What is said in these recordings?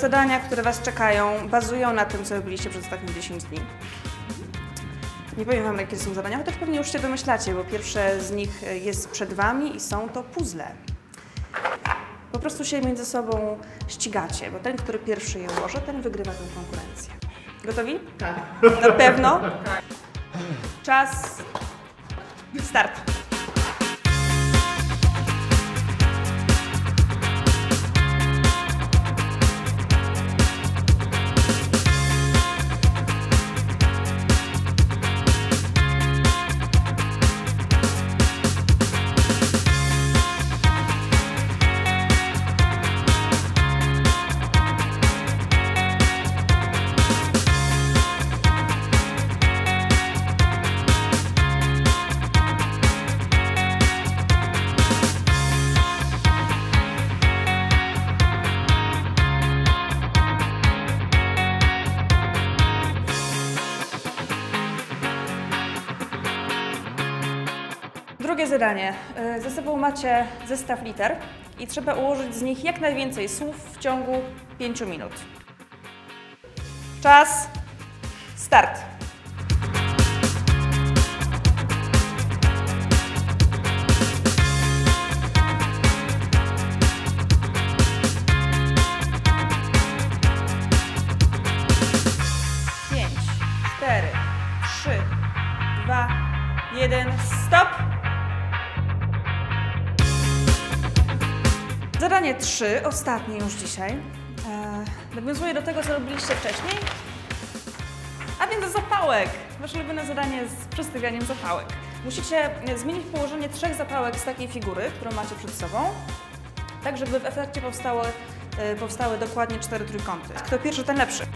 zadania, które Was czekają, bazują na tym, co robiliście przez ostatnie 10 dni. Nie powiem Wam, jakie są zadania, chociaż pewnie już się domyślacie, bo pierwsze z nich jest przed Wami i są to puzzle. Po prostu się między sobą ścigacie, bo ten, który pierwszy je ułoży, ten wygrywa tę konkurencję. Gotowi? Tak. Na pewno? Tak. Czas. Start. Drugie zadanie. Y, Ze sobą macie zestaw liter i trzeba ułożyć z nich jak najwięcej słów w ciągu 5 minut. Czas. Start. Pięć, cztery, trzy, dwa, jeden. Stop! Zadanie 3, ostatnie już dzisiaj, e, nawiązuje do tego, co robiliście wcześniej, a więc do zapałek. Wasze ulubione zadanie z przestawianiem zapałek. Musicie e, zmienić położenie trzech zapałek z takiej figury, którą macie przed sobą, tak żeby w efekcie powstały, e, powstały dokładnie cztery trójkąty. Kto pierwszy, ten lepszy.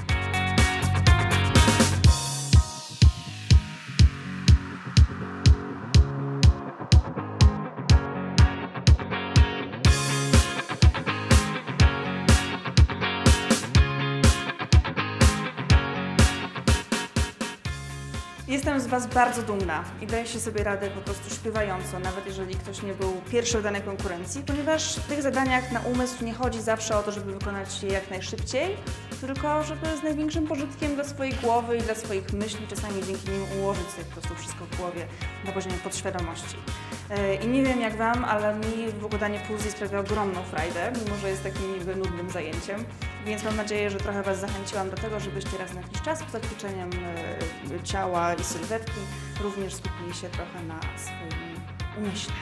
Jestem z Was bardzo dumna i daję się sobie radę po prostu śpiewająco, nawet jeżeli ktoś nie był pierwszy w danej konkurencji, ponieważ w tych zadaniach na umysł nie chodzi zawsze o to, żeby wykonać je jak najszybciej, tylko żeby z największym pożytkiem dla swojej głowy i dla swoich myśli, czasami dzięki nim ułożyć sobie po prostu wszystko w głowie na poziomie podświadomości. E, I nie wiem jak Wam, ale mi układanie puzli sprawia ogromną frajdę, mimo że jest takim nudnym zajęciem, więc mam nadzieję, że trochę Was zachęciłam do tego, żebyście raz na jakiś czas poza ćwiczeniem e, ciała i sylwetki również skupili się trochę na swoim umyśle.